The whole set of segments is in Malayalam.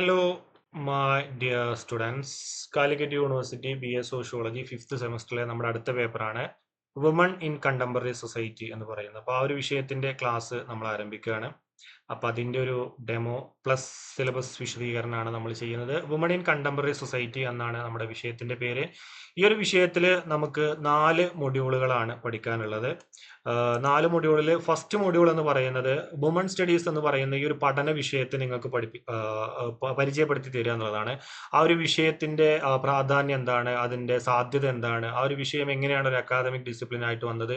Hello, my dear students. University B Sociology sociology fifth സെമസ്റ്ററിലെ നമ്മുടെ അടുത്ത പേപ്പറാണ് വുമൺ ഇൻ കണ്ടംപററി സൊസൈറ്റി എന്ന് പറയുന്നത് അപ്പോൾ ആ ഒരു വിഷയത്തിന്റെ ക്ലാസ് നമ്മൾ ആരംഭിക്കുകയാണ് അപ്പോൾ അതിന്റെ ഒരു ഡെമോ പ്ലസ് സിലബസ് വിശദീകരണമാണ് നമ്മൾ ചെയ്യുന്നത്. വുമൺ ഇൻ കണ്ടംപററി സൊസൈറ്റി എന്നാണ് നമ്മുടെ വിഷയത്തിന്റെ പേര്. ഈ ഒരു വിഷയത്തിൽ നമുക്ക് നാല് മൊഡ്യൂളുകളാണ് പഠിക്കാനുള്ളത്. നാല് മൊഡ്യൂളിൽ ഫസ്റ്റ് മൊഡ്യൂൾ എന്ന് പറയുന്നത് വുമൺ സ്റ്റഡീസ് എന്ന് പറയുന്ന ഈ ഒരു പഠന വിഷയത്തെ നിങ്ങൾക്ക് പഠിപ്പി പരിചയപ്പെടുത്തി തരിക എന്നുള്ളതാണ്. ആ ഒരു വിഷയത്തിന്റെ പ്രാധാന്യം എന്താണ്? അതിന്റെ സാധ്യത എന്താണ്? ആ ഒരു വിഷയം എങ്ങനെയാണ് ഒരു അക്കാദമിക് ഡിസിപ്ലിൻ ആയിട്ട് വന്നത്?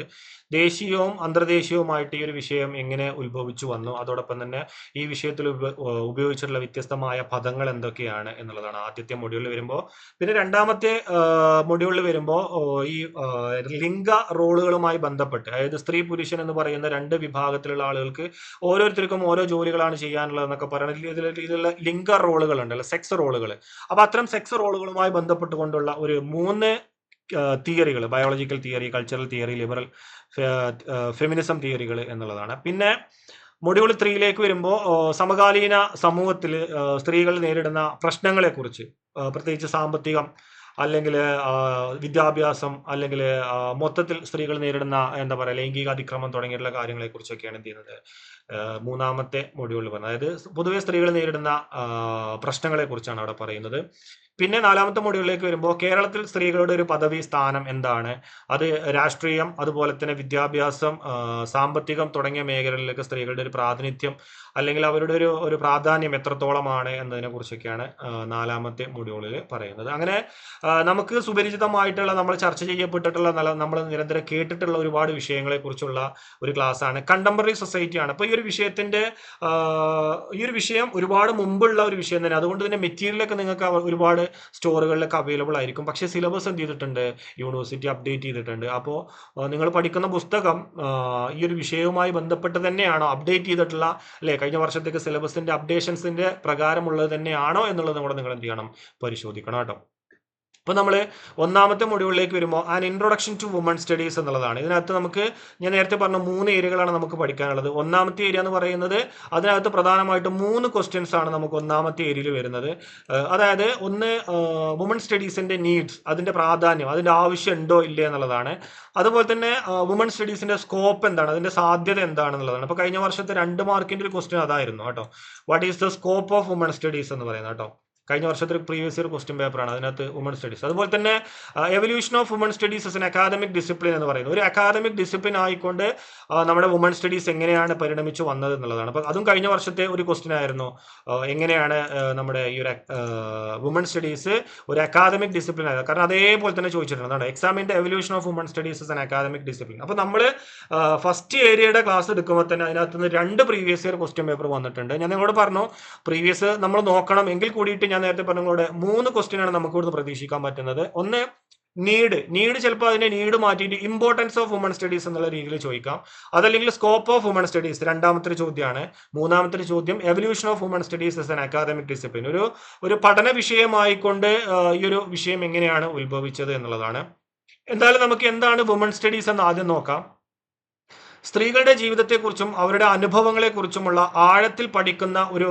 ദേശീയവും അന്തർദേശീയവുമായിട്ട് ഈ ഒരു വിഷയം എങ്ങനെ ഉത്ഭവിച്ചു വന്നു? അതോടൊപ്പം തന്നെ ഈ വിഷയത്തിൽ ഉപ- ഉപയോഗിച്ചിട്ടുള്ള വ്യത്യസ്തമായ പദങ്ങൾ എന്തൊക്കെയാണ് എന്നുള്ളതാണ് ആദ്യത്തെ മൊഡ്യൂളിൽ വരുമ്പോൾ പിന്നെ രണ്ടാമത്തെ മൊഡ്യൂളിൽ വരുമ്പോൾ ഈ ലിംഗ റോളുകളുമായി ബന്ധപ്പെട്ട് അതായത് സ്ത്രീ പുരുഷൻ എന്ന് പറയുന്ന രണ്ട് വിഭാഗത്തിലുള്ള ആളുകൾക്ക് ഓരോരുത്തർക്കും ഓരോ ജോലികളാണ് ചെയ്യാനുള്ളത് എന്നൊക്കെ പറയുന്നത് ഇതിൽ ഇതിലുള്ള ലിംഗ റോളുകൾ ഉണ്ടല്ലോ സെക്സ് റോളുകൾ അപ്പൊ അത്തരം സെക്സ് റോളുകളുമായി ബന്ധപ്പെട്ടുകൊണ്ടുള്ള ഒരു മൂന്ന് തിയറികൾ biological theory cultural theory liberal feminism തിയറികൾ എന്നുള്ളതാണ്. പിന്നെ മൊഡ്യൂൾ ത്രീയിലേക്ക് വരുമ്പോൾ സമകാലീന സമൂഹത്തിൽ സ്ത്രീകൾ നേരിടുന്ന പ്രശ്നങ്ങളെക്കുറിച്ച് പ്രത്യേകിച്ച് സാമ്പത്തികം അല്ലെങ്കിൽ വിദ്യാഭ്യാസം അല്ലെങ്കിൽ മൊത്തത്തിൽ സ്ത്രീകൾ നേരിടുന്ന എന്താ പറയുക ലൈംഗിക അതിക്രമം തുടങ്ങിയിട്ടുള്ള കാര്യങ്ങളെക്കുറിച്ചൊക്കെയാണ് എന്ത് ചെയ്യുന്നത്? മൂന്നാമത്തെ മൊഡ്യൂളിൽ പറഞ്ഞത്. അതായത് പൊതുവെ സ്ത്രീകൾ നേരിടുന്ന പ്രശ്നങ്ങളെ കുറിച്ചാണ് അവിടെ പറയുന്നത്. പിന്നെ നാലാമത്തെ മൊഡ്യൂളിലേക്ക് വരുമ്പോൾ കേരളത്തിൽ സ്ത്രീകളുടെ ഒരു പദവി സ്ഥാനം എന്താണ്? അത് രാഷ്ട്രീയം അതുപോലെ തന്നെ വിദ്യാഭ്യാസം സാമ്പത്തികം തുടങ്ങിയ മേഖലകളിലേക്ക് സ്ത്രീകളുടെ ഒരു പ്രാതിനിധ്യം അല്ലെങ്കിൽ അവരുടെ ഒരു ഒരു പ്രാധാന്യം എത്രത്തോളമാണ് എന്നതിനെ കുറിച്ചൊക്കെയാണ് നാലാമത്തെ മൊഡ്യൂളിൽ പറയുന്നത്. അങ്ങനെ നമുക്ക് സുപരിചിതമായിട്ടുള്ള നമ്മൾ ചർച്ച ചെയ്യപ്പെട്ടിട്ടുള്ള നമ്മൾ നിരന്തരം കേട്ടിട്ടുള്ള ഒരുപാട് വിഷയങ്ങളെ കുറിച്ചുള്ള ഒരു ക്ലാസ് ആണ് കണ്ടംപററി സൊസൈറ്റിയാണ്. അപ്പോൾ ഈ ഒരു വിഷയത്തിന്റെ ഈ ഒരു വിഷയം ഒരുപാട് മുമ്പുള്ള ഒരു വിഷയം തന്നെ. അതുകൊണ്ട് തന്നെ മെറ്റീരിയലൊക്കെ നിങ്ങൾക്ക് ഒരുപാട് സ്റ്റോറുകളിലൊക്കെ അവൈലബിൾ ആയിരിക്കും. പക്ഷേ സിലബസ് എന്ത് ചെയ്തിട്ടുണ്ട്? യൂണിവേഴ്സിറ്റി അപ്ഡേറ്റ് ചെയ്തിട്ടുണ്ട്. അപ്പോൾ നിങ്ങൾ പഠിക്കുന്ന പുസ്തകം ഈ ഒരു വിഷയവുമായി ബന്ധപ്പെട്ട് തന്നെയാണോ അപ്ഡേറ്റ് ചെയ്തിട്ടുള്ള അല്ലേ കഴിഞ്ഞ വർഷത്തേക്ക് സിലബസിന്റെ അപ്ഡേഷൻസിന്റെ പ്രകാരമുള്ളത് തന്നെയാണോ എന്നുള്ളത് കൂടെ നിങ്ങൾ എന്ത് ചെയ്യണം? പരിശോധിക്കണം കേട്ടോ. അപ്പോൾ നമ്മൾ ഒന്നാമത്തെ മൊഡ്യൂളിലേക്ക് വരുമ്പോൾ an introduction to woman studies എന്നുള്ളതാണ്. ഇതിനകത്ത് നമുക്ക് ഞാൻ നേരത്തെ പറഞ്ഞ മൂന്ന് ഏരിയകളാണ് നമുക്ക് പഠിക്കാനുള്ളത്. ഒന്നാമത്തെ ഏരിയ എന്ന് പറയുന്നത് അതിനകത്ത് പ്രധാനമായിട്ടും മൂന്ന് ക്വസ്റ്റ്യൻസ് ആണ് നമുക്ക് ഒന്നാമത്തെ ഏരിയയിൽ വരുന്നത്. അതായത് ഒന്ന് വുമൺ സ്റ്റഡീസിന്റെ നീഡ്സ് അതിന്റെ പ്രാധാന്യം അതിന്റെ ആവശ്യം ഉണ്ടോ ഇല്ലേ എന്നുള്ളതാണ്. അതുപോലെ തന്നെ വുമൺ സ്റ്റഡീസിന്റെ സ്കോപ്പ് എന്താണ് അതിന്റെ സാധ്യത എന്താണെന്നുള്ളതാണ് അപ്പോൾ കഴിഞ്ഞ വർഷത്തെ രണ്ട് മാർക്കിന്റെ ഒരു ക്വസ്റ്റ്യൻ അതായിരുന്നു കേട്ടോ. What is the scope of woman studies എന്ന് പറയുന്നത് കേട്ടോ. കഴിഞ്ഞ വർഷത്തെ പ്രീവിയസ് ഇയർ ക്വസ്റ്റ്യൻ പേപ്പറാണ് അതിനകത്ത് വുമൺ സ്റ്റഡീസ് അതുപോലെ തന്നെ evolution of woman studies as an academic discipline എന്ന് പറയുന്നത്. ഒരു അക്കാദമിക് ഡിസിപ്ലിൻ ആയിക്കൊണ്ട് നമ്മുടെ വുമൺ സ്റ്റഡീസ് എങ്ങനെയാണ് പരിണമിച്ചു വന്നത് എന്നുള്ളതാണ്. അപ്പോൾ അതും കഴിഞ്ഞ വർഷത്തെ ഒരു ക്വസ്റ്റ്യൻ ആയിരുന്നു. എങ്ങനെയാണ് നമ്മുടെ ഈ ഒരു വുമൺ സ്റ്റഡീസ് ഒരു അക്കാദമിക് ഡിസിപ്ലിൻ ആയത്? കാരണം അതേപോലെ തന്നെ ചോദിച്ചിട്ടുണ്ട്. എക്സാമിന്റെ evolution of woman studies as an academic discipline അപ്പോൾ നമ്മൾ ഫസ്റ്റ് ഏരിയയുടെ ക്ലാസ് എടുക്കുമ്പോൾ തന്നെ അതിനകത്ത് നിന്ന് രണ്ട് പ്രീവിയസ് ഇയർ ക്വസ്റ്റ്യൻ പേപ്പർ വന്നിട്ടുണ്ട്. ഞാൻ നിങ്ങളോട് പറഞ്ഞു പ്രീവിയസ് നമ്മൾ നോക്കണം എങ്കിൽ കൂടിയിട്ട് ഞാൻ നേരത്തെ പറഞ്ഞോട് മൂന്ന് ക്വസ്റ്റ്യൻ ആണ് നമുക്ക് ഇവിടുന്ന് പ്രതീക്ഷിക്കാൻ പറ്റുന്നത്. ഒന്ന് നീഡ് നീഡ് ചിലപ്പോൾ അതിന്റെ നീഡ് മാറ്റിയിട്ട് ഇമ്പോർട്ടൻസ് ഓഫ് വുമൺ സ്റ്റഡീസ് എന്നുള്ള രീതിയിൽ ചോദിക്കാം. അതല്ലെങ്കിൽ സ്കോപ്പ് ഓഫ് വുമൺ സ്റ്റഡീസ് രണ്ടാമത്തെ ചോദ്യമാണ്. മൂന്നാമത്തെ ചോദ്യം evolution of woman studies as an academic discipline ഒരു ഒരു പഠന വിഷയമായിക്കൊണ്ട് ഈ ഒരു വിഷയം എങ്ങനെയാണ് ഉത്ഭവിച്ചത് എന്നുള്ളതാണ്. എന്തായാലും നമുക്ക് എന്താണ് വുമൺ സ്റ്റഡീസ് എന്ന് ആദ്യം നോക്കാം. സ്ത്രീകളുടെ ജീവിതത്തെക്കുറിച്ചും അവരുടെ അനുഭവങ്ങളെക്കുറിച്ചുമുള്ള ആഴത്തിൽ പഠിക്കുന്ന ഒരു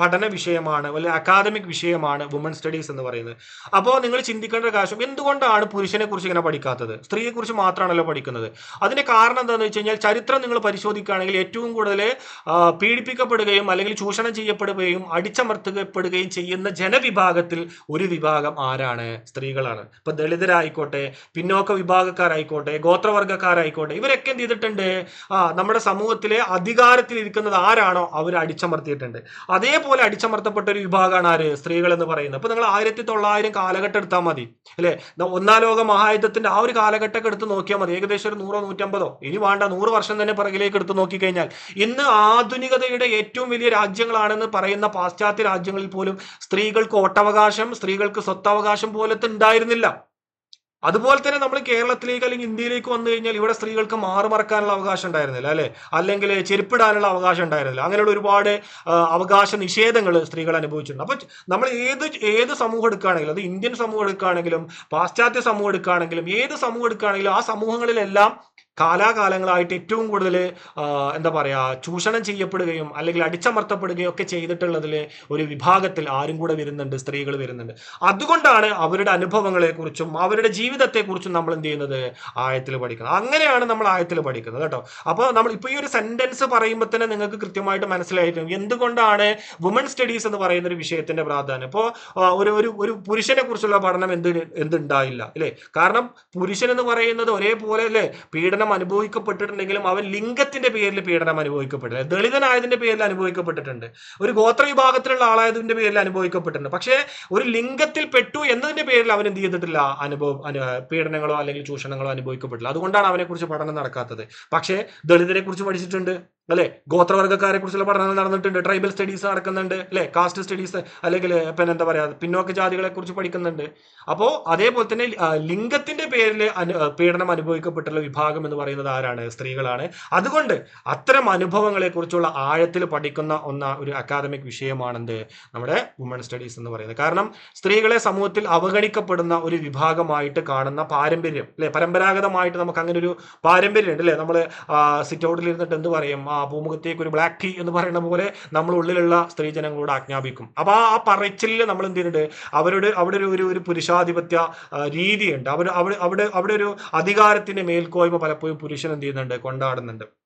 പഠന വിഷയമാണ് അല്ലെങ്കിൽ അക്കാദമിക് വിഷയമാണ് വുമൺ സ്റ്റഡീസ് എന്ന് പറയുന്നത്. അപ്പോൾ നിങ്ങൾ ചിന്തിക്കേണ്ട കാര്യം എന്തുകൊണ്ടാണ് പുരുഷനെ കുറിച്ച് ഇങ്ങനെ പഠിക്കാത്തത്? സ്ത്രീയെക്കുറിച്ച് മാത്രമാണല്ലോ പഠിക്കുന്നത്. അതിന്റെ കാരണം എന്താണെന്ന് വെച്ച് കഴിഞ്ഞാൽ ചരിത്രം നിങ്ങൾ പരിശോധിക്കുകയാണെങ്കിൽ ഏറ്റവും കൂടുതൽ പീഡിപ്പിക്കപ്പെടുകയും അല്ലെങ്കിൽ ചൂഷണം ചെയ്യപ്പെടുകയും അടിച്ചമർത്തപ്പെടുകയും ചെയ്യുന്ന ജനവിഭാഗത്തിൽ ഒരു വിഭാഗം ആരാണ്? സ്ത്രീകളാണ്. ഇപ്പൊ ദളിതരായിക്കോട്ടെ പിന്നോക്ക വിഭാഗക്കാരായിക്കോട്ടെ ഗോത്രവർഗക്കാരായിക്കോട്ടെ ഇവരൊക്കെ എന്ത് ചെയ്തിട്ടുണ്ട്? നമ്മുടെ സമൂഹത്തിലെ അധികാരത്തിൽ ഇരിക്കുന്നത് ആരാണോ അവർ അടിച്ചമർത്തിയിട്ടുണ്ട്. അതേപോലെ അടിച്ചമർത്തപ്പെട്ട ഒരു വിഭാഗമാണ് ആര്? സ്ത്രീകൾ എന്ന് പറയുന്നത്. അപ്പൊ നിങ്ങൾ ആയിരത്തി തൊള്ളായിരം കാലഘട്ടം എടുത്താൽ മതി. അല്ലെ? ഒന്നാം ലോക മഹായുദ്ധത്തിന്റെ ആ ഒരു കാലഘട്ടമൊക്കെ എടുത്ത് നോക്കിയാൽ മതി. ഏകദേശം ഒരു നൂറോ നൂറ്റമ്പതോ? ഇനി വേണ്ട നൂറ് വർഷം തന്നെ പിറകിലേക്ക് എടുത്ത് നോക്കിക്കഴിഞ്ഞാൽ. ഇന്ന് ആധുനികതയുടെ ഏറ്റവും വലിയ രാജ്യങ്ങളാണെന്ന് പറയുന്ന പാശ്ചാത്യ രാജ്യങ്ങളിൽ പോലും സ്ത്രീകൾക്ക് ഓട്ടവകാശം സ്ത്രീകൾക്ക് സ്വത്തവകാശം പോലത്തെ ഉണ്ടായിരുന്നില്ല. അതുപോലെ തന്നെ നമ്മൾ കേരളത്തിലേക്ക് അല്ലെങ്കിൽ ഇന്ത്യയിലേക്ക് വന്നു കഴിഞ്ഞാൽ ഇവിടെ സ്ത്രീകൾക്ക് മാറുമറക്കാനുള്ള അവകാശം ഉണ്ടായിരുന്നില്ല അല്ലെ? അല്ലെങ്കിൽ ചെരുപ്പിടാനുള്ള അവകാശം ഉണ്ടായിരുന്നില്ല. അങ്ങനെയുള്ള ഒരുപാട് അവകാശ നിഷേധങ്ങൾ സ്ത്രീകൾ അനുഭവിച്ചിട്ടുണ്ട്. അപ്പൊ നമ്മൾ ഏത് ഏത് സമൂഹം എടുക്കുകയാണെങ്കിലും അത് ഇന്ത്യൻ സമൂഹം എടുക്കുകയാണെങ്കിലും പാശ്ചാത്യ സമൂഹം എടുക്കുകയാണെങ്കിലും ഏത് സമൂഹം എടുക്കുകയാണെങ്കിലും ആ സമൂഹങ്ങളിലെല്ലാം കാലാകാലങ്ങളായിട്ട് ഏറ്റവും കൂടുതൽ എന്താ പറയുക ചൂഷണം ചെയ്യപ്പെടുകയും അല്ലെങ്കിൽ അടിച്ചമർത്തപ്പെടുകയും ഒക്കെ ചെയ്തിട്ടുള്ളതിൽ ഒരു വിഭാഗത്തിൽ ആരും കൂടെ വരുന്നുണ്ട് സ്ത്രീകൾ വരുന്നുണ്ട്. അതുകൊണ്ടാണ് അവരുടെ അനുഭവങ്ങളെക്കുറിച്ചും അവരുടെ ജീവിതത്തെക്കുറിച്ചും നമ്മൾ എന്ത് ചെയ്യുന്നത്? ആയത്തിൽ പഠിക്കുന്നത് അങ്ങനെയാണ് നമ്മൾ ആയത്തിൽ പഠിക്കുന്നത് കേട്ടോ. അപ്പോൾ നമ്മൾ ഇപ്പോൾ ഈ ഒരു സെന്റൻസ് പറയുമ്പോൾ തന്നെ നിങ്ങൾക്ക് കൃത്യമായിട്ട് മനസ്സിലായിരിക്കും എന്തുകൊണ്ടാണ് വുമൺ സ്റ്റഡീസ് എന്ന് പറയുന്ന ഒരു വിഷയത്തിന്റെ പ്രാധാന്യം? ഇപ്പോൾ ഒരു ഒരു ഒരു പുരുഷനെ കുറിച്ചുള്ള പഠനം എന്ത് എന്തുണ്ടായില്ല അല്ലേ? കാരണം പുരുഷൻ എന്ന് പറയുന്നത് ഒരേപോലെ അല്ലേ? പീഡനം അനുഭവിക്കപ്പെട്ടിട്ടുണ്ടെങ്കിലും അവൻ ലിംഗത്തിന്റെ പേരിൽ പീഡനം അനുഭവിക്കപ്പെട്ടില്ല. ദളിതനായതിന്റെ പേരിൽ അനുഭവിക്കപ്പെട്ടിട്ടുണ്ട്. ഒരു ഗോത്ര വിഭാഗത്തിലുള്ള ആളായതിന്റെ പേരിൽ അനുഭവിക്കപ്പെട്ടിട്ടുണ്ട്. പക്ഷേ ഒരു ലിംഗത്തിൽ പെട്ടു എന്നതിന്റെ പേരിൽ അവൻ എന്ത് ചെയ്തിട്ടില്ല? അനുഭവം പീഡനങ്ങളോ അല്ലെങ്കിൽ ചൂഷണങ്ങളോ അനുഭവിക്കപ്പെട്ടില്ല. അതുകൊണ്ടാണ് അവനെക്കുറിച്ച് പഠനം നടക്കാത്തത്. പക്ഷേ ദളിതരെ കുറിച്ച് പഠിച്ചിട്ടുണ്ട്. അല്ലെ? ഗോത്രവർഗക്കാരെ കുറിച്ചുള്ള പഠനങ്ങൾ നടന്നിട്ടുണ്ട്. ട്രൈബൽ സ്റ്റഡീസ് നടക്കുന്നുണ്ട്. അല്ലെ? കാസ്റ്റ് സ്റ്റഡീസ് അല്ലെങ്കിൽ പിന്നെ എന്താ പറയാ പിന്നോക്ക ജാതികളെ കുറിച്ച് പഠിക്കുന്നുണ്ട്. അപ്പോ അതേപോലെ തന്നെ ലിംഗത്തിന്റെ പേരിൽ പീഡനം അനുഭവിക്കപ്പെട്ടുള്ള വിഭാഗം എന്ന് പറയുന്നത് ആരാണ്? സ്ത്രീകളാണ്. അതുകൊണ്ട് അത്തരം അനുഭവങ്ങളെ കുറിച്ചുള്ള ആഴത്തിൽ പഠിക്കുന്ന ഒന്ന ഒരു അക്കാദമിക് വിഷയമാണെന്ത്? നമ്മുടെ വുമൺ സ്റ്റഡീസ് എന്ന് പറയുന്നത്. കാരണം സ്ത്രീകളെ സമൂഹത്തിൽ അവഗണിക്കപ്പെടുന്ന ഒരു വിഭാഗമായിട്ട് കാണുന്ന പാരമ്പര്യം അല്ലെ? പരമ്പരാഗതമായിട്ട് നമുക്ക് അങ്ങനെ ഒരു പാരമ്പര്യം ഉണ്ട് അല്ലെ നമ്മൾ സിറ്റ് ഔട്ടിൽ ഇരുന്നിട്ട് എന്ത് പറയും? ഭൂമുഖത്തേക്ക് ഒരു ബ്ലാക്ക് ടീ എന്ന് പറയുന്ന പോലെ നമ്മൾ ഉള്ളിലുള്ള സ്ത്രീജനങ്ങളോട് ആജ്ഞാപിക്കും. അപ്പൊ ആ പറച്ചിലിൽ നമ്മൾ എന്ത് ചെയ്യുന്നുണ്ട്? അവരുടെ അവിടെ ഒരു ഒരു പുരുഷാധിപത്യ രീതിയുണ്ട്. അവർ അവിടെ അവിടെ അവിടെ ഒരു അധികാരത്തിന്റെ മേൽക്കോയ്മ പലപ്പോഴും പുരുഷൻ എന്ത് ചെയ്യുന്നുണ്ട്? കൊണ്ടാടുന്നുണ്ട്.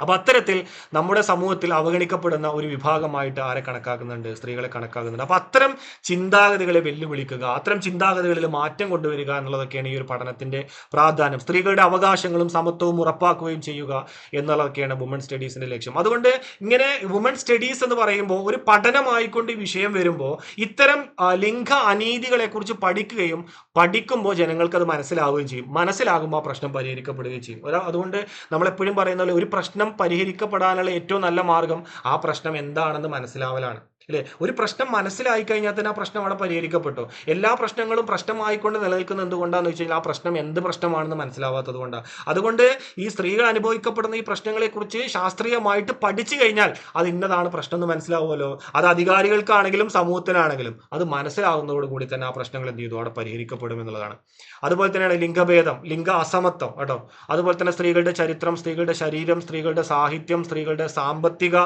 അപ്പൊ അത്തരത്തിൽ നമ്മുടെ സമൂഹത്തിൽ അവഗണിക്കപ്പെടുന്ന ഒരു വിഭാഗമായിട്ട് ആരെ കണക്കാക്കുന്നുണ്ട്? സ്ത്രീകളെ കണക്കാക്കുന്നുണ്ട്. അപ്പൊ അത്തരം ചിന്താഗതികളെ വെല്ലുവിളിക്കുക അത്തരം ചിന്താഗതികളിൽ മാറ്റം കൊണ്ടുവരിക എന്നുള്ളതൊക്കെയാണ് ഈ ഒരു പഠനത്തിന്റെ പ്രാധാന്യം. സ്ത്രീകളുടെ അവകാശങ്ങളും സമത്വവും ഉറപ്പാക്കുകയും ചെയ്യുക എന്നുള്ളതൊക്കെയാണ് വുമൺ സ്റ്റഡീസിന്റെ ലക്ഷ്യം. അതുകൊണ്ട് ഇങ്ങനെ വുമൺ സ്റ്റഡീസ് എന്ന് പറയുമ്പോൾ ഒരു പഠനമായിക്കൊണ്ട് ഈ വിഷയം വരുമ്പോൾ ഇത്തരം ലിംഗ അനീതികളെ കുറിച്ച് പഠിക്കുകയും പഠിക്കുമ്പോൾ ജനങ്ങൾക്ക് അത് മനസ്സിലാവുകയും ചെയ്യും. മനസ്സിലാകുമ്പോൾ ആ പ്രശ്നം പരിഹരിക്കപ്പെടുകയും ചെയ്യും. അതുകൊണ്ട് നമ്മളെപ്പോഴും പറയുന്ന പോലെ ഒരു പ്രശ്നം പരിഹരിക്കപ്പെടാനുള്ള ഏറ്റവും നല്ല മാർഗം ആ പ്രശ്നം എന്താണെന്ന് മനസ്സിലാവലാണ്. അല്ലേ ഒരു പ്രശ്നം മനസ്സിലായി കഴിഞ്ഞാൽ തന്നെ ആ പ്രശ്നം അവിടെ പരിഹരിക്കപ്പെട്ടു. എല്ലാ പ്രശ്നങ്ങളും പ്രശ്നമായിക്കൊണ്ട് നിലനിൽക്കുന്ന എന്തുകൊണ്ടാന്ന് വെച്ച് കഴിഞ്ഞാൽ ആ പ്രശ്നം എന്ത് പ്രശ്നമാണെന്ന് മനസ്സിലാവാത്തത് കൊണ്ടാണ് അതുകൊണ്ട് ഈ സ്ത്രീകൾ അനുഭവിക്കപ്പെടുന്ന ഈ പ്രശ്നങ്ങളെക്കുറിച്ച് ശാസ്ത്രീയമായിട്ട് പഠിച്ചു കഴിഞ്ഞാൽ അത് ഇന്നതാണ് പ്രശ്നം എന്ന് മനസ്സിലാവുമല്ലോ. അത് അധികാരികൾക്കാണെങ്കിലും സമൂഹത്തിനാണെങ്കിലും അത് മനസ്സിലാവുന്നതോട് കൂടി തന്നെ ആ പ്രശ്നങ്ങൾ എന്ത് ചെയ്തു? അവിടെ പരിഹരിക്കപ്പെടും എന്നുള്ളതാണ്. അതുപോലെ തന്നെയാണ് ലിംഗഭേദം ലിംഗ അസമത്വം കേട്ടോ. അതുപോലെ തന്നെ സ്ത്രീകളുടെ ചരിത്രം സ്ത്രീകളുടെ ശരീരം സ്ത്രീകളുടെ സാഹിത്യം സ്ത്രീകളുടെ സാമ്പത്തിക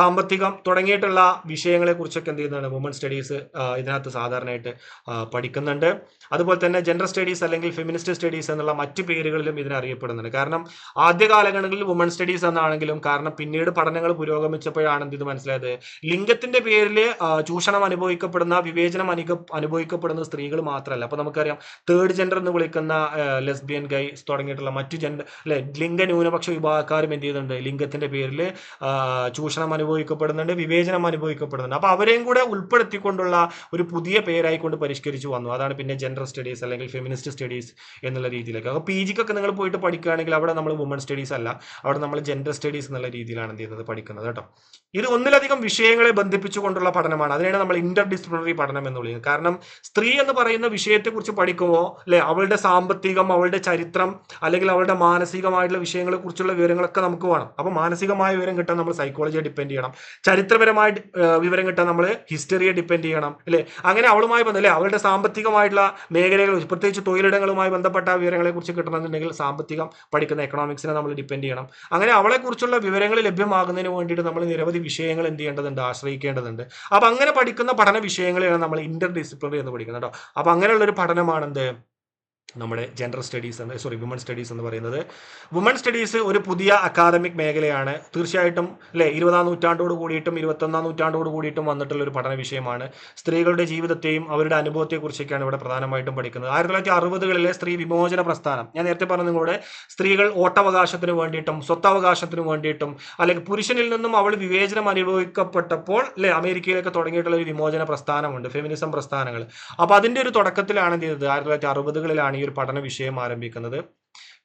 സാമ്പത്തികം തുടങ്ങിയിട്ടുള്ള വിഷയങ്ങളെ കുറിച്ചൊക്കെ എന്ത് ചെയ്യുന്നതാണ്? വുമൺ സ്റ്റഡീസ് ഇതിനകത്ത് സാധാരണയായിട്ട് പഠിക്കുന്നുണ്ട്. അതുപോലെ തന്നെ ജെൻഡർ സ്റ്റഡീസ് അല്ലെങ്കിൽ ഫെമിനിസ്റ്റ് സ്റ്റഡീസ് എന്നുള്ള മറ്റു പേരുകളിലും ഇതിനറിയപ്പെടുന്നുണ്ട്. കാരണം ആദ്യ കാലഘട്ടങ്ങളിൽ വുമൺ സ്റ്റഡീസ് എന്നാണെങ്കിലും കാരണം പിന്നീട് പഠനങ്ങൾ പുരോഗമിച്ചപ്പോഴാണ് എന്ത് ഇത് മനസ്സിലായത്? ലിംഗത്തിന്റെ പേരിൽ ചൂഷണം അനുഭവിക്കപ്പെടുന്ന വിവേചനം അനുഭവ അനുഭവിക്കപ്പെടുന്ന സ്ത്രീകൾ മാത്രമല്ല. അപ്പൊ നമുക്കറിയാം തേർഡ് ജെൻഡർ എന്ന് വിളിക്കുന്ന ലെസ്ബിയൻ ഗൈസ് തുടങ്ങിയിട്ടുള്ള മറ്റു ജെൻഡർ അല്ലെ ലിംഗ ന്യൂനപക്ഷ വിഭാഗക്കാരും എന്ത് ചെയ്യുന്നുണ്ട്? ലിംഗത്തിന്റെ പേരിൽ ചൂഷണം അനുഭവിക്കപ്പെടുന്നുണ്ട് വിവേചനം അനുഭവിക്കപ്പെടുന്നുണ്ട്. അപ്പൊ അവരെയും കൂടെ ഉൾപ്പെടുത്തിക്കൊണ്ടുള്ള ഒരു പുതിയ പേരായിക്കൊണ്ട് പരിഷ്കരിച്ചു വന്നു. അതാണ് പിന്നെ ജെൻഡർ സ്റ്റഡീസ് അല്ലെങ്കിൽ ഫെമിനിസ്റ്റ് സ്റ്റഡീസ് എന്നുള്ള രീതിയിലേക്ക്. അപ്പോൾ പി ജിക്കൊക്കെ നിങ്ങൾ പോയിട്ട് പഠിക്കുകയാണെങ്കിൽ അവിടെ നമ്മൾ വുമൺ സ്റ്റഡീസ് അല്ല. അവിടെ നമ്മൾ ജെൻഡർ സ്റ്റഡീസ് എന്നുള്ള രീതിയിലാണ് എന്ത് ചെയ്യുന്നത് പഠിക്കുന്നത് കേട്ടോ. ഇത് ഒന്നിലധികം വിഷയങ്ങളെ ബന്ധിപ്പിച്ചുകൊണ്ടുള്ള പഠനമാണ്. അതിനാണ് നമ്മൾ ഇന്റർ ഡിസിപ്ലിനറി പഠനം എന്ന് വിളിക്കുന്നത്. കാരണം സ്ത്രീ എന്ന് പറയുന്ന വിഷയത്തെക്കുറിച്ച് പഠിക്കുമ്പോൾ അല്ലെ അവളുടെ സാമ്പത്തികം അവളുടെ ചരിത്രം അല്ലെങ്കിൽ അവളുടെ മാനസികമായിട്ടുള്ള വിഷയങ്ങളെ കുറിച്ചുള്ള വിവരങ്ങളൊക്കെ നമുക്ക് വേണം. അപ്പോൾ മാനസികമായ വിവരം കിട്ടാൻ നമ്മൾ സൈക്കോളജിയെ ഡിപ്പെൻഡ് ചെയ്യണം. ചരിത്രപരമായ ആ, വിവരം കിട്ടാൻ നമ്മൾ ഹിസ്റ്ററിയെ ഡിപ്പെൻഡ് ചെയ്യണം അല്ലേ? അങ്ങനെ അവളുമായി ബന്ധം അല്ലേ? അവളുടെ സാമ്പത്തികമായിട്ടുള്ള മേഖലകൾ പ്രത്യേകിച്ച് തൊഴിലിടങ്ങളുമായി ബന്ധപ്പെട്ട വിവരങ്ങളെ കുറിച്ച് കിട്ടണമെന്നുണ്ടെങ്കിൽ സാമ്പത്തികം പഠിക്കുന്ന എക്കണോമിക്സിനെ നമ്മൾ ഡിപ്പെൻഡ് ചെയ്യണം. അങ്ങനെ അവളെക്കുറിച്ചുള്ള വിവരങ്ങൾ ലഭ്യമാകുന്നതിന് വേണ്ടിയിട്ട് നമ്മൾ നിരവധി വിഷയങ്ങൾ എന്ത് ചെയ്യേണ്ടതുണ്ട് ആശ്രയിക്കേണ്ടതുണ്ട്. അപ്പൊ അങ്ങനെ പഠിക്കുന്ന പഠന വിഷയങ്ങളെയാണ് നമ്മൾ ഇന്റർ ഡിസിപ്ലിനറി എന്ന് പഠിക്കുന്നത് കേട്ടോ അപ്പൊ അങ്ങനെയുള്ള ഒരു പഠനമാണ് എന്ത് നമ്മുടെ ജെൻഡർ സ്റ്റഡീസ് എന്ന് സോറി വുമൺ സ്റ്റഡീസ് എന്ന് പറയുന്നത്. വുമൺ സ്റ്റഡീസ് ഒരു പുതിയ അക്കാദമിക് മേഖലയാണ്. തീർച്ചയായിട്ടും അല്ലെ ഇരുപതാം നൂറ്റാണ്ടോട് കൂടിയിട്ടും ഇരുപത്തൊന്നാം നൂറ്റാണ്ടോട് കൂടിയിട്ടും വന്നിട്ടുള്ള ഒരു പഠന വിഷയമാണ്. സ്ത്രീകളുടെ ജീവിതത്തെയും അവരുടെ അനുഭവത്തെക്കുറിച്ചൊക്കെയാണ് ഇവിടെ പ്രധാനമായിട്ടും പഠിക്കുന്നത്. ആയിരത്തി തൊള്ളായിരത്തി അറുപതുകളിലെ സ്ത്രീ വിമോചന പ്രസ്ഥാനം. ഞാൻ നേരത്തെ പറഞ്ഞ സ്ത്രീകൾ ഓട്ടവകാശത്തിന് വേണ്ടിയിട്ടും സ്വത്തവകാശത്തിന് വേണ്ടിയിട്ടും അല്ലെങ്കിൽ പുരുഷനിൽ നിന്നും അവൾ വിവേചനം അനുഭവിക്കപ്പെട്ടപ്പോൾ അല്ലെ അമേരിക്കയിലൊക്കെ തുടങ്ങിയിട്ടുള്ള ഒരു വിമോചന പ്രസ്ഥാനമുണ്ട് ഫെമിനിസം പ്രസ്ഥാനങ്ങൾ. അപ്പോൾ അതിന്റെ ഒരു തുടക്കത്തിലാണ് എന്ത് ചെയ്തത്? ആയിരത്തി തൊള്ളായിരത്തി അറുപതുകളിലാണ് ഈ ഒരു പഠന വിഷയം ആരംഭിക്കുന്നത്.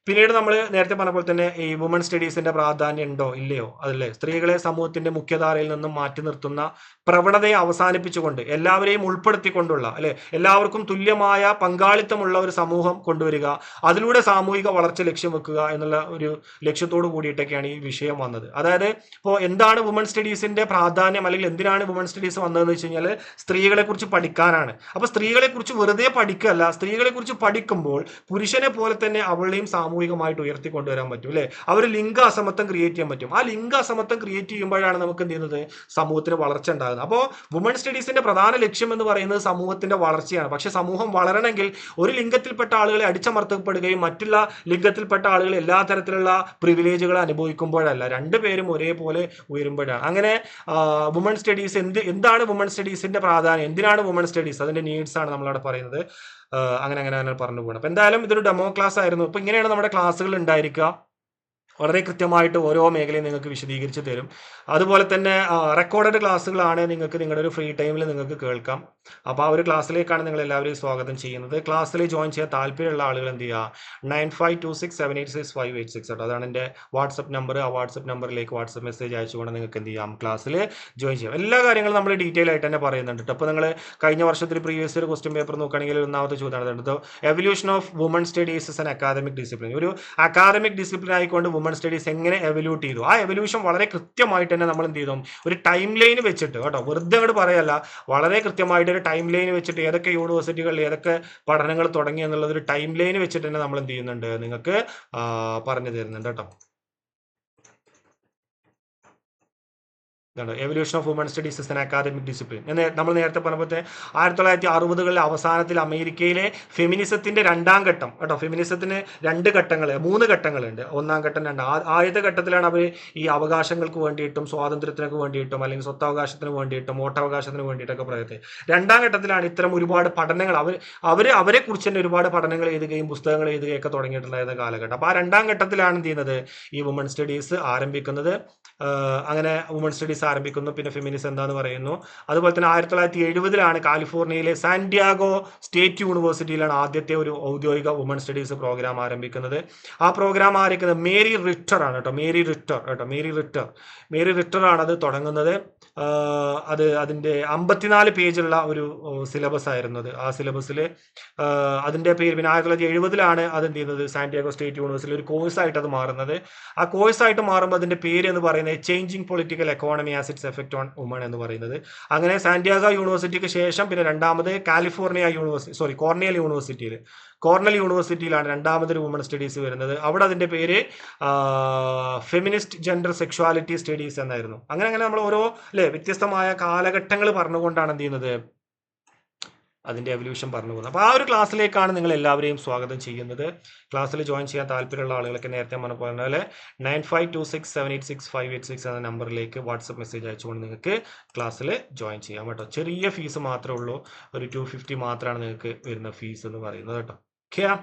പിന്നീട് നമ്മൾ നേരത്തെ പറഞ്ഞ പോലെ തന്നെ ഈ വുമൺ സ്റ്റഡീസിന്റെ പ്രാധാന്യം ഉണ്ടോ? ഇല്ലയോ? അതല്ലേ? സ്ത്രീകളെ സമൂഹത്തിന്റെ മുഖ്യധാരയിൽ നിന്നും മാറ്റി നിർത്തുന്ന പ്രവണതയെ അവസാനിപ്പിച്ചുകൊണ്ട് എല്ലാവരെയും ഉൾപ്പെടുത്തിക്കൊണ്ടുള്ള അല്ലെ? എല്ലാവർക്കും തുല്യമായ പങ്കാളിത്തമുള്ള ഒരു സമൂഹം കൊണ്ടുവരിക അതിലൂടെ സാമൂഹിക വളർച്ച ലക്ഷ്യം വെക്കുക എന്നുള്ള ഒരു ലക്ഷ്യത്തോട് കൂടിയിട്ടൊക്കെയാണ് ഈ വിഷയം വന്നത്. അതായത് ഇപ്പോൾ എന്താണ് വുമൺ സ്റ്റഡീസിന്റെ പ്രാധാന്യം? അല്ലെങ്കിൽ എന്തിനാണ് വുമൺ സ്റ്റഡീസ് വന്നതെന്ന് വെച്ച് കഴിഞ്ഞാൽ സ്ത്രീകളെ കുറിച്ച് പഠിക്കാനാണ്. അപ്പൊ സ്ത്രീകളെ കുറിച്ച് വെറുതെ പഠിക്കുക അല്ല സ്ത്രീകളെ കുറിച്ച് പഠിക്കുമ്പോൾ പുരുഷനെ പോലെ തന്നെ അവളെയും സാമൂഹിക സാമൂഹികമായിട്ട് ഉയർത്തിക്കൊണ്ടുവരാൻ പറ്റും അല്ലെ? അവർ ലിംഗ അസമത്വം ക്രിയേറ്റ് ചെയ്യാൻ പറ്റും. ആ ലിംഗ അസമത്വം ക്രിയേറ്റ് ചെയ്യുമ്പോഴാണ് നമുക്ക് എന്ത് ചെയ്യുന്നത്? സമൂഹത്തിന് വളർച്ച ഉണ്ടാകുന്നത്. അപ്പോൾ വുമൺ സ്റ്റഡീസിന്റെ പ്രധാന ലക്ഷ്യം എന്ന് പറയുന്നത് സമൂഹത്തിന്റെ വളർച്ചയാണ്. പക്ഷെ സമൂഹം വളരണമെങ്കിൽ ഒരു ലിംഗത്തിൽപ്പെട്ട ആളുകളെ അടിച്ചമർത്തപ്പെടുകയും മറ്റുള്ള ലിംഗത്തിൽപ്പെട്ട ആളുകൾ എല്ലാ തരത്തിലുള്ള പ്രിവിലേജുകൾ അനുഭവിക്കുമ്പോഴല്ല. രണ്ടുപേരും ഒരേപോലെ ഉയരുമ്പോഴാണ്. അങ്ങനെ വുമൺ സ്റ്റഡീസ് എന്ത് എന്താണ് വുമൺ സ്റ്റഡീസിന്റെ പ്രാധാന്യം? എന്തിനാണ് വുമൺ സ്റ്റഡീസ് അതിന്റെ നീഡ്സ് ആണ് നമ്മളവിടെ പറയുന്നത്. അങ്ങനെ അങ്ങനെ അങ്ങനെ പറഞ്ഞു പോകണം അപ്പൊ എന്തായാലും ഇതൊരു ഡെമോ ക്ലാസ് ആയിരുന്നു. അപ്പോൾ ഇങ്ങനെയാണ് നമ്മുടെ ക്ലാസ്സുകൾ ഉണ്ടായിരിക്കുക. വളരെ കൃത്യമായിട്ട് ഓരോ മേഖലയും നിങ്ങൾക്ക് വിശദീകരിച്ച് തരും. അതുപോലെ തന്നെ റെക്കോർഡഡ് ക്ലാസ്സുകളാണ് നിങ്ങൾക്ക് നിങ്ങളുടെ ഒരു ഫ്രീ ടൈമിൽ നിങ്ങൾക്ക് കേൾക്കാം. അപ്പോൾ ആ ഒരു ക്ലാസ്സിലേക്കാണ് നിങ്ങൾ എല്ലാവരെയും സ്വാഗതം ചെയ്യുന്നത്. ക്ലാസ്സിൽ ജോയിൻ ചെയ്യാൻ താല്പര്യമുള്ള ആളുകൾ എന്ത് ചെയ്യുക? Nine five two six seven eight six five eight six അതാണ് എന്റെ വാട്സപ്പ് നമ്പർ ആ വാട്സപ്പ് നമ്പറിലേക്ക് വാട്സപ്പ് മെസ്സേജ് അയച്ചുകൊണ്ട് നിങ്ങൾക്ക് എന്ത് ചെയ്യാം? ക്ലാസ്സിൽ ജോയിൻ ചെയ്യാം. എല്ലാ കാര്യങ്ങളും നമ്മൾ ഡീറ്റെയിൽ ആയിട്ട് തന്നെ പറയുന്നുണ്ട് അപ്പോൾ നിങ്ങൾ കഴിഞ്ഞ വർഷത്തിൽ പ്രീവിയസ് ഇയർ ക്വസ്റ്റ്യൻ പേപ്പർ നോക്കുകയാണെങ്കിൽ ഒന്നാമത്തെ ചോദ്യമാണ് evolution of woman studies is an academic discipline ഒരു അക്കാദമിക് ഡിസിപ്ലിൻ ആയിക്കൊണ്ട് വുമൺ സ്റ്റഡീസ് എങ്ങനെ എവല്യൂട്ട് ചെയ്തു? ആ എവല്യൂഷൻ വളരെ കൃത്യമായിട്ട് തന്നെ നമ്മൾ എന്ത് ചെയ്തു? ഒരു ടൈം ലൈൻ വെച്ചിട്ട് കേട്ടോ വെറുതെ അങ്ങോട്ട് പറയല്ല. വളരെ കൃത്യമായിട്ട് ഒരു ടൈം ലൈൻ വെച്ചിട്ട് ഏതൊക്കെ യൂണിവേഴ്സിറ്റികളിൽ ഏതൊക്കെ പഠനങ്ങൾ തുടങ്ങി എന്നുള്ളത് ഒരു ടൈം ലൈൻ വെച്ചിട്ട് തന്നെ നമ്മൾ എന്ത് ചെയ്യുന്നുണ്ട്? നിങ്ങൾക്ക് പറഞ്ഞു തരുന്നുണ്ട് കേട്ടോ. Evolution of woman studies is an academic discipline എന്ന് നമ്മൾ നേരത്തെ പറഞ്ഞപ്പോൾ ആയിരത്തി തൊള്ളായിരത്തി അറുപതുകളിലെ അവസാനത്തിൽ അമേരിക്കയിലെ ഫെമിനിസത്തിന്റെ രണ്ടാം ഘട്ടം. കേട്ടോ ഫെമിനിസത്തിന് രണ്ട് ഘട്ടങ്ങൾ മൂന്ന് ഘട്ടങ്ങളുണ്ട്. ഒന്നാം ഘട്ടം രണ്ട്. ആദ്യത്തെ ഘട്ടത്തിലാണ് അവർ ഈ അവകാശങ്ങൾക്ക് വേണ്ടിയിട്ടും സ്വാതന്ത്ര്യത്തിനൊക്കെ വേണ്ടിയിട്ടും അല്ലെങ്കിൽ സ്വത്തവകാശത്തിന് വേണ്ടിയിട്ടും വോട്ടവകാശത്തിന് വേണ്ടിയിട്ടൊക്കെ പറയത്തെ രണ്ടാം ഘട്ടത്തിലാണ് ഇത്തരം ഒരുപാട് പഠനങ്ങൾ. അവർ അവർ അവരെ കുറിച്ച് തന്നെ ഒരുപാട് പഠനങ്ങൾ എഴുതുകയും പുസ്തകങ്ങൾ എഴുതുകയൊക്കെ തുടങ്ങിയിട്ടുണ്ടായിരുന്ന കാലഘട്ടം. അപ്പോൾ ആ രണ്ടാം ഘട്ടത്തിലാണ് എന്ത് ചെയ്യുന്നത്? ഈ വുമൺ സ്റ്റഡീസ് ആരംഭിക്കുന്നത്. അങ്ങനെ വുമൺ സ്റ്റഡീസ് ആരംഭിക്കുന്നു. പിന്നെ ഫെമിനിസം എന്താന്ന് പറയുന്നു. അതുപോലെ തന്നെ ആയിരത്തി തൊള്ളായിരത്തി എഴുപതിലാണ് കാലിഫോർണിയയിലെ സാന്റിയാഗോ സ്റ്റേറ്റ് യൂണിവേഴ്സിറ്റിയിലാണ് ആദ്യത്തെ ഒരു ഔദ്യോഗിക വുമൺ സ്റ്റഡീസ് പ്രോഗ്രാം ആരംഭിക്കുന്നത്. ആ പ്രോഗ്രാം ആരംഭിക്കുന്നത് മേരി റിട്ടർ ആണ് കേട്ടോ. മേരി റിട്ടർ കേട്ടോ. മേരി റിട്ടർ മേരി റിട്ടർ ആണ് അത് തുടങ്ങുന്നത്. അത് അതിന്റെ അമ്പത്തിനാല് പേജുള്ള ഒരു സിലബസ് ആയിരുന്നു അത് ആ സിലബസിൽ അതിന്റെ പേര് പിന്നെ ആയിരത്തി തൊള്ളായിരത്തി എഴുപതിലാണ് അത് എന്ത് ചെയ്യുന്നത്? സാന്റിയാഗോ സ്റ്റേറ്റ് യൂണിവേഴ്സിറ്റിയിൽ ഒരു കോഴ്സായിട്ട് അത് മാറുന്നത്. ആ കോഴ്സായിട്ട് മാറുമ്പോൾ അതിന്റെ പേര് എന്ന് പറയുന്നത് changing political economy as its effect on woman എന്ന് പറയുന്നത്. അങ്ങനെ സാന്റിയാഗോ യൂണിവേഴ്സിറ്റിക്ക് ശേഷം പിന്നെ രണ്ടാമത് കാലിഫോർണിയ യൂണിവേഴ്സിറ്റി സോറി കോർണിയൽ യൂണിവേഴ്സിറ്റിയിൽ. കോർണൽ യൂണിവേഴ്സിറ്റിയിലാണ് രണ്ടാമതൊരു വുമൺ സ്റ്റഡീസ് വരുന്നത്. അവിടെ അതിന്റെ പേര് ഫെമിനിസ്റ്റ് ജെൻഡർ സെക്ഷുവാലിറ്റി സ്റ്റഡീസ് എന്നായിരുന്നു. അങ്ങനെ അങ്ങനെ നമ്മൾ ഓരോ അല്ലേ വ്യത്യസ്തമായ കാലഘട്ടങ്ങൾ പറഞ്ഞുകൊണ്ടാണ് എന്ത് ചെയ്യുന്നത്? അതിന്റെ എവല്യൂഷൻ പറഞ്ഞു പോകുന്നത്. അപ്പോൾ ആ ഒരു ക്ലാസ്സിലേക്കാണ് നിങ്ങൾ എല്ലാവരെയും സ്വാഗതം ചെയ്യുന്നത്. ക്ലാസ്സിൽ ജോയിൻ ചെയ്യാൻ താല്പര്യമുള്ള ആളുകളൊക്കെ നേരത്തെ പറഞ്ഞ പോലെ nine five two six seven eight six five eight six എന്ന നമ്പറിലേക്ക് വാട്സപ്പ് മെസ്സേജ് അയച്ചുകൊണ്ട് നിങ്ങൾക്ക് ക്ലാസ്സിൽ ജോയിൻ ചെയ്യാം കേട്ടോ. ചെറിയ ഫീസ് മാത്രമേ ഉള്ളൂ. ഒരു ടു ഫിഫ്റ്റി മാത്രമാണ് നിങ്ങൾക്ക് വരുന്ന ഫീസ് എന്ന് പറയുന്നത് കേട്ടോ. ഓക്കെയാ